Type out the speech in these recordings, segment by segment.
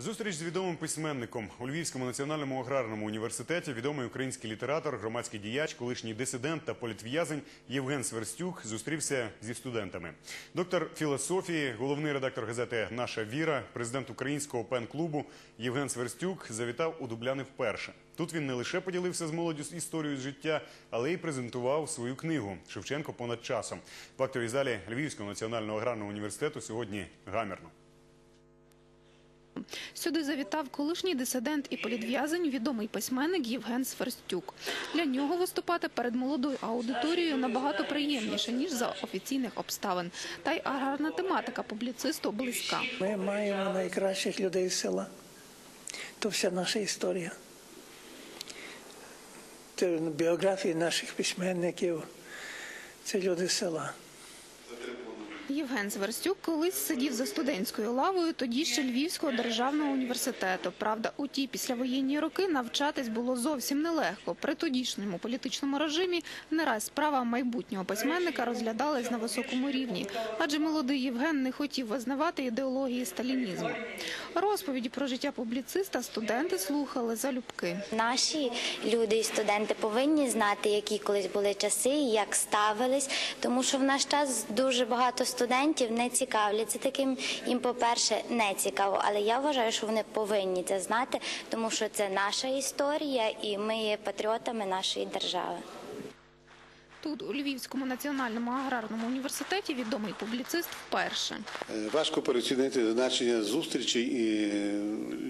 Зустріч з відомим письменником у Львівському національному аграрному університеті відомий український літератор, громадський діяч, колишній дисидент та політв'язень Євген Сверстюк зустрівся зі студентами. Доктор філософії, головний редактор газети Наша віра, президент українського пен-клубу Євген Сверстюк завітав у Дубляни вперше. Тут він не лише поділився з молоддю з історією життя, але й презентував свою книгу Шевченко понад часом. В актовій залі Львівського національного аграрного університету сьогодні гамірно. Сюди завітав колишній дисидент і політв'язень, відомий письменник Євген Сверстюк. Для нього виступати перед молодою аудиторією набагато приємніше, ніж за офіційних обставин. Та й аграрна тематика публіцисту близька. Ми маємо найкращих людей з села. То вся наша історія. Це біографії наших письменників. Це люди з села. Євген Сверстюк колись сидів за студентською лавою тоді ще Львівського державного університету. Правда, у ті післявоєнні роки навчатись було зовсім нелегко. При тодішньому політичному режимі не раз справа майбутнього письменника розглядалась на високому рівні, адже молодий Євген не хотів визнавати ідеології сталінізму. Розповіді про життя публіциста студенти слухали залюбки. Наші люди і студенти повинні знати, які колись були часи, як ставились, тому що в наш час дуже багато студентів не цікавляться таким. Їм, по-перше, не цікаво, але я вважаю, що вони повинні це знати, тому що це наша історія, і ми є патріотами нашої держави. Тут у Львівському національному аграрному університеті відомий публіцист вперше. Е, Важко переоцінити значення зустрічі і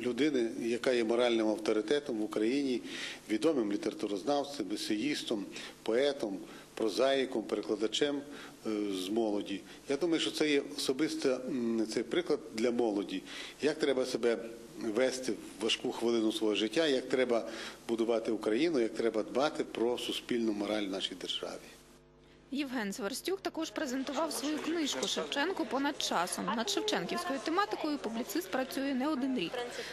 людини, яка є моральним авторитетом в Україні, відомим літературознавцем, есеїстом, поетом, прозаїком, перекладачем е, з молоді. Я думаю, що це є особисто приклад для молоді, як треба себе вести в важку хвилину свого життя, як треба будувати Україну, як треба дбати про суспільну мораль в нашій державі. Євген Сверстюк також презентував свою книжку Шевченко понад часом. Над Шевченківською тематикою публіцист працює не один рік.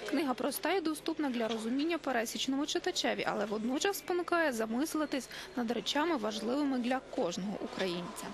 Книга проста і доступна для розуміння пересічному читачеві, але водночас спонукає замислитись над речами важливими для кожного українця.